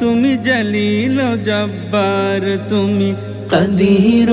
তুমি জলিল জব্বার তুমি কদির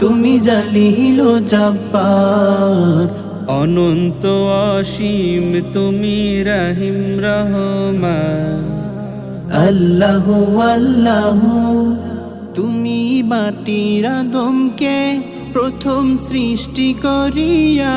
তুমি জালিল জব্বার। অনন্ত অসীম তুমি রহিম রহমান। আল্লাহ আল্লাহ তুমি মাটির আদমকে প্রথম সৃষ্টি করিয়া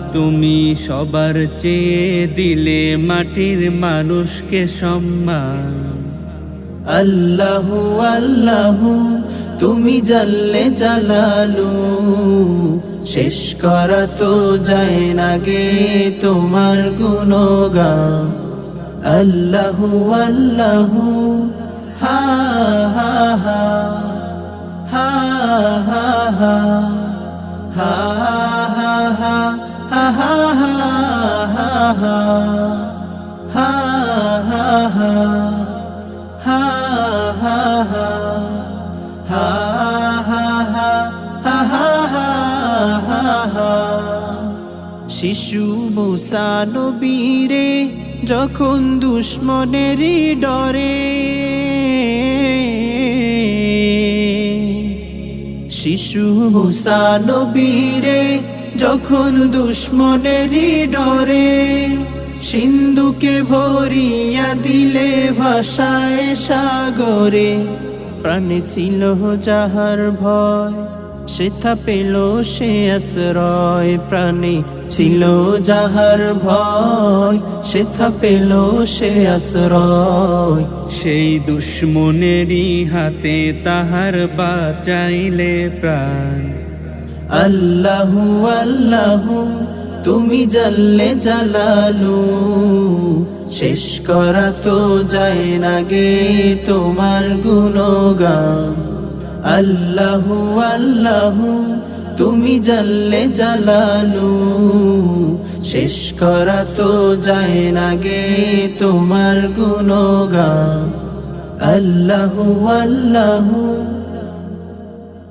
তুমি সবার চেয়ে দিলে মাটির মানুষকে সম্মান। আল্লাহু আল্লাহু, তুমি জানলে জালালু, শেষ করা তো যায় না গে তোমার গুণগান। আল্লাহু আল্লাহু, হা হা হা হা হা হা হা হা হা শিশু মুসানবীরে যখন দুশ্মনেরই ডরে। শিশু মুসানবীরে যখন দুশ্মনেরই ডরে, সিন্ধুকে ভরিয়া দিলে ভাষায় সাগরে। প্রাণে ছিল যাহার ভয় সেথা পেল সে আশ্রয়। প্রাণে ছিল যাহার ভয় সেথা পেল সে আশ্রয়। সেই দুশ্মনেরই হাতে তাহার বাঁচাইলে প্রাণ। আল্লাহু আল্লাহু, তুমি জানলে জালালু। শেষ করা তো যায় না গে তোমার গুণগান। আল্লাহু তুমি জানলে জালালু। শেষ করা তো যায় না গে তোমার গুণগান। আল্লাহু